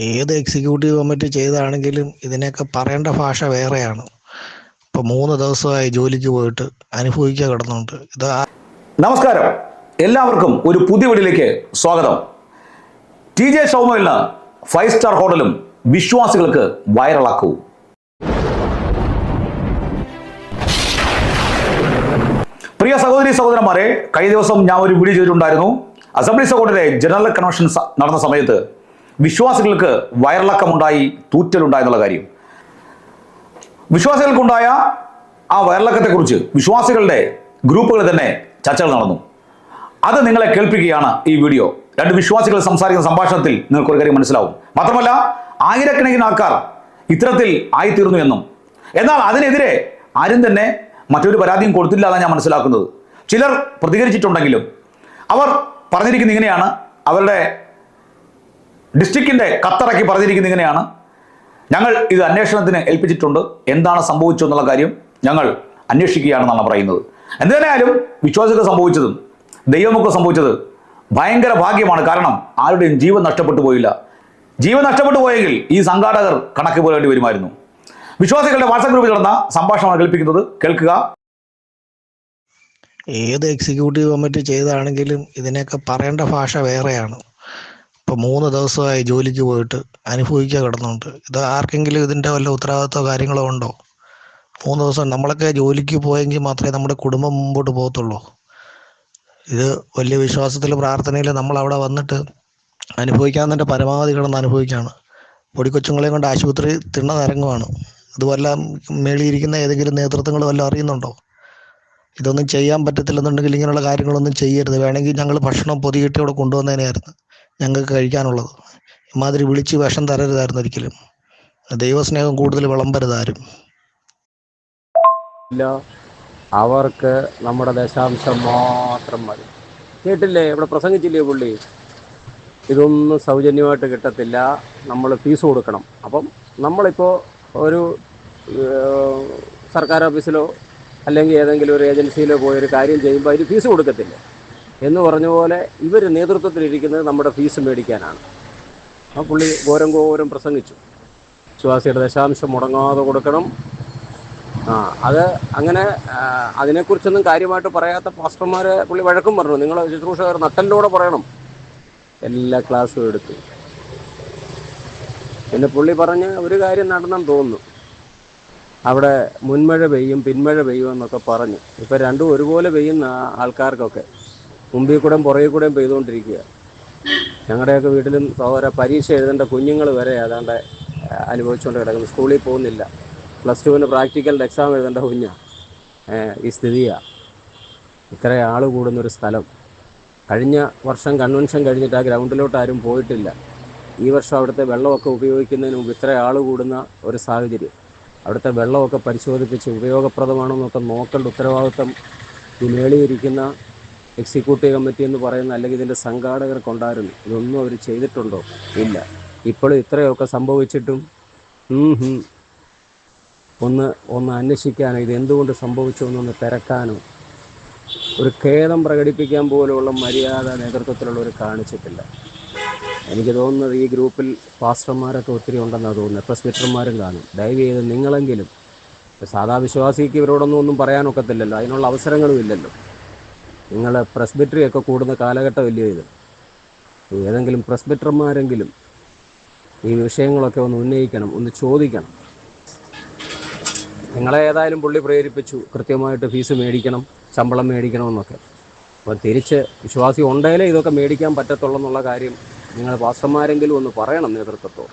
ഏത് executive committee ചെയ്താണെങ്കിലും ഇതിനെയൊക്കെ പറയേണ്ട ഭാഷ വേറെയാണ്. ഇപ്പൊ മൂന്ന് ദിവസമായി ജോലിക്ക് പോയിട്ട് അനുഭവിക്കുക കിടന്നുണ്ട്. ഇത് നമസ്കാരം. എല്ലാവർക്കും ഒരു പുതിയ വീടിലേക്ക് സ്വാഗതം. ടി ജെ ഷൗമയിൽ ഫൈവ് സ്റ്റാർ ഹോട്ടലും വിശ്വാസികൾക്ക് വൈറലാക്കൂ. പ്രിയ സഹോദരി സഹോദരന്മാരെ കഴിഞ്ഞ ദിവസം ഞാൻ ഒരു വീഡിയോ ചെയ്തിട്ടുണ്ടായിരുന്നു. അസംബ്ലി സഹോദരെ ജനറൽ കൺവെൻഷൻ നടന്ന സമയത്ത് വിശ്വാസികൾക്ക് വയറിളക്കമുണ്ടായി തൂറ്റലുണ്ടായി എന്നുള്ള കാര്യം. വിശ്വാസികൾക്കുണ്ടായ ആ വയറിളക്കത്തെക്കുറിച്ച് വിശ്വാസികളുടെ ഗ്രൂപ്പുകളിൽ തന്നെ ചർച്ചകൾ നടന്നു. അത് നിങ്ങളെ കേൾപ്പിക്കുകയാണ് ഈ വീഡിയോ. രണ്ട് വിശ്വാസികൾ സംസാരിക്കുന്ന സംഭാഷണത്തിൽ നിങ്ങൾക്ക് ഒരു കാര്യം മനസ്സിലാവും. മാത്രമല്ല ആയിരക്കണക്കിന് ആൾക്കാർ ഇത്തരത്തിൽ ആയിത്തീർന്നു എന്നും. എന്നാൽ അതിനെതിരെ ആരും തന്നെ മറ്റൊരു പരാതിയും കൊടുത്തില്ല എന്നാണ് ഞാൻ മനസ്സിലാക്കുന്നത്. ചിലർ പ്രതികരിച്ചിട്ടുണ്ടെങ്കിലും അവർ പറഞ്ഞിരിക്കുന്നത് ഇങ്ങനെയാണ്. അവരുടെ ഡിസ്ട്രിക്റ്റിന്റെ കത്തിറക്കി പറഞ്ഞിരിക്കുന്നത് ഇങ്ങനെയാണ്. ഞങ്ങൾ ഇത് അന്വേഷണത്തിന് ഏൽപ്പിച്ചിട്ടുണ്ട്. എന്താണ് സംഭവിച്ചു എന്നുള്ള കാര്യം ഞങ്ങൾ അന്വേഷിക്കുകയാണെന്നാണ് പറയുന്നത്. എന്തായാലും വിശ്വാസികൾ സംഭവിച്ചതും ദൈവമൊക്കെ സംഭവിച്ചത് ഭയങ്കര ഭാഗ്യമാണ്. കാരണം ആരുടെയും ജീവൻ നഷ്ടപ്പെട്ടു പോയില്ല. ജീവൻ നഷ്ടപ്പെട്ടു പോയെങ്കിൽ ഈ സംഘാടകർ കണക്ക് പോരേണ്ടി വരുമായിരുന്നു. വിശ്വാസികളുടെ വാട്സാപ്പ് ഗ്രൂപ്പിൽ നടന്ന സംഭാഷണമാണ് കേൾപ്പിക്കുന്നത്. കേൾക്കുക. ഏത് എക്സിക്യൂട്ടീവ് കമ്മിറ്റി ചെയ്താണെങ്കിലും ഇതിനെയൊക്കെ പറയേണ്ട ഭാഷ വേറെയാണ്. ഇപ്പൊ മൂന്ന് ദിവസമായി ജോലിക്ക് പോയിട്ട് അനുഭവിക്കുക കിടന്നുണ്ട്. ഇത് ആർക്കെങ്കിലും ഇതിന്റെ വല്ല ഉത്തരവാദിത്തമോ കാര്യങ്ങളോ ഉണ്ടോ? മൂന്ന് ദിവസം നമ്മളൊക്കെ ജോലിക്ക് പോയെങ്കിൽ മാത്രമേ നമ്മുടെ കുടുംബം മുമ്പോട്ട് പോകത്തുള്ളൂ. ഇത് വലിയ വിശ്വാസത്തിൽ പ്രാർത്ഥനയിൽ നമ്മൾ അവിടെ വന്നിട്ട് അനുഭവിക്കാവുന്നതിന്റെ പരമാവധി കിടന്ന് അനുഭവിക്കുകയാണ് പൊടിക്കൊച്ചുങ്ങളെയും കൊണ്ട് ആശുപത്രി തിണ്ണ നിരങ്ങുവാണ്. വല്ല മേളിയിരിക്കുന്ന ഏതെങ്കിലും നേതൃത്വങ്ങൾ വല്ലതും അറിയുന്നുണ്ടോ? ഇതൊന്നും ചെയ്യാൻ പറ്റത്തില്ലെന്നുണ്ടെങ്കിൽ ഇങ്ങനെയുള്ള കാര്യങ്ങളൊന്നും ചെയ്യരുത്. വേണമെങ്കിൽ ഞങ്ങൾ ഭക്ഷണം പൊതിയിട്ട് ഇവിടെ കൊണ്ടുവന്നതിനായിരുന്നു ഞങ്ങൾക്ക് കഴിക്കാനുള്ളത്. ഇമാതിരി വിളിച്ച് വിഷം തരരുതായിരുന്നു ഒരിക്കലും. ദൈവസ്നേഹം കൂടുതൽ വിളമ്പരുതാരും. അവർക്ക് നമ്മുടെ ദശാംശം മാത്രം മതി. കേട്ടില്ലേ? ഇവിടെ പ്രസംഗിച്ചില്ലേ പുള്ളി? ഇതൊന്നും സൗജന്യമായിട്ട് കിട്ടത്തില്ല. നമ്മൾ ഫീസ് കൊടുക്കണം. അപ്പം നമ്മളിപ്പോൾ ഒരു സർക്കാർ ഓഫീസിലോ അല്ലെങ്കിൽ ഏതെങ്കിലും ഒരു ഏജൻസിയിലോ പോയൊരു കാര്യം ചെയ്യുമ്പോൾ അതിന് ഫീസ് കൊടുക്കത്തില്ല. എന്ന് പറഞ്ഞ പോലെ ഇവർ നേതൃത്വത്തിലിരിക്കുന്നത് നമ്മുടെ ഫീസ് മേടിക്കാനാണ്. ആ പുള്ളി ഘോരം ഘോരം പ്രസംഗിച്ചു. വിശ്വാസിയുടെ ദശാംശം മുടങ്ങാതെ കൊടുക്കണം. ആ അത് അങ്ങനെ അതിനെക്കുറിച്ചൊന്നും കാര്യമായിട്ട് പറയാത്ത പാസ്റ്റർമാർ പുള്ളി വഴക്കും പറഞ്ഞു. നിങ്ങൾ ശുശ്രൂഷകർ നട്ടലിലൂടെ പറയണം. എല്ലാ ക്ലാസ്സും എടുത്തു. പിന്നെ പുള്ളി പറഞ്ഞ് ഒരു കാര്യം നടന്നെന്ന് തോന്നുന്നു. അവിടെ മുൻമഴ പെയ്യും പിന്മഴ പെയ്യും എന്നൊക്കെ പറഞ്ഞു. ഇപ്പം രണ്ടും ഒരുപോലെ പെയ്യുന്ന ആൾക്കാർക്കൊക്കെ. മുമ്പിൽ കൂടെയും പുറകിൽ കൂടെയും പെയ്തുകൊണ്ടിരിക്കുക. ഞങ്ങളുടെയൊക്കെ വീട്ടിലും സഹോദര പരീക്ഷ എഴുതേണ്ട കുഞ്ഞുങ്ങൾ വരെ ഏതാണ്ട് അനുഭവിച്ചുകൊണ്ട് കിടക്കുന്നു. സ്കൂളിൽ പോകുന്നില്ല. പ്ലസ് ടുവിന് പ്രാക്ടിക്കലിന്റെ എക്സാം എഴുതേണ്ട കുഞ്ഞാണ് ഈ സ്ഥിതിയാണ് ഇത്ര ആൾ കൂടുന്നൊരു സ്ഥലം. കഴിഞ്ഞ വർഷം കൺവെൻഷൻ കഴിഞ്ഞിട്ട് ആ ഗ്രൗണ്ടിലോട്ട് ആരും പോയിട്ടില്ല. ഈ വർഷം അവിടുത്തെ വെള്ളമൊക്കെ ഉപയോഗിക്കുന്നതിന് മുമ്പ് ഇത്ര ആൾ കൂടുന്ന ഒരു സാഹചര്യം. അവിടുത്തെ വെള്ളമൊക്കെ പരിശോധിപ്പിച്ച് ഉപയോഗപ്രദമാണോ എന്നൊക്കെ നോക്കേണ്ട ഉത്തരവാദിത്വം ഈ മേളിയിരിക്കുന്ന എക്സിക്യൂട്ടീവ് കമ്മിറ്റി എന്ന് പറയുന്ന അല്ലെങ്കിൽ ഇതിന്റെ സംഘാടകർക്കുണ്ടായിരുന്നു ഇതൊന്നും അവർ ചെയ്തിട്ടുണ്ടോ? ഇല്ല. ഇപ്പോഴും ഇത്രയൊക്കെ സംഭവിച്ചിട്ടും. ഒന്ന് ഒന്ന് അന്വേഷിക്കാനോ ഇത് എന്തുകൊണ്ട് സംഭവിച്ചു എന്നൊന്ന് തിരക്കാനോ ഒരു ഖേദം പ്രകടിപ്പിക്കാൻ പോലുള്ള മര്യാദ നേതൃത്വത്തിലുള്ളവർ കാണിച്ചിട്ടില്ല. എനിക്ക് തോന്നുന്നത് ഈ ഗ്രൂപ്പിൽ പാസ്റ്റർമാരൊക്കെ ഒത്തിരി ഉണ്ടെന്നാണ് തോന്നുന്നത്. പ്രസ്ബിറ്റർമാരും കാണും. ദയവ് ചെയ്ത് നിങ്ങളെങ്കിലും സാധാ വിശ്വാസിക്ക് ഇവരോടൊന്നും ഒന്നും പറയാനൊക്കത്തില്ലല്ലോ. അതിനുള്ള അവസരങ്ങളും ഇല്ലല്ലോ. നിങ്ങൾ പ്രസ്ബിറ്ററി ഒക്കെ കൂടുന്ന കാലഘട്ടമല്ലയോ ഇത്? ഏതെങ്കിലും പ്രസ്ബിറ്റർമാരെങ്കിലും ഈ വിഷയങ്ങളൊക്കെ ഒന്ന് ഉന്നയിക്കണം ഒന്ന് ചോദിക്കണം. നിങ്ങളെ ഏതായാലും പുള്ളി പ്രേരിപ്പിച്ചു. കൃത്യമായിട്ട് ഫീസ് മേടിക്കണം ശമ്പളം മേടിക്കണമെന്നൊക്കെ. അപ്പോൾ തിരിച്ച് വിശ്വാസി ഉണ്ടെങ്കിലേ ഇതൊക്കെ മേടിക്കാൻ പറ്റത്തുള്ളൂ എന്നുള്ള കാര്യം നിങ്ങൾ പാസ്റ്റർമാരെങ്കിലും ഒന്ന് പറയണം നേതൃത്വത്തോട്.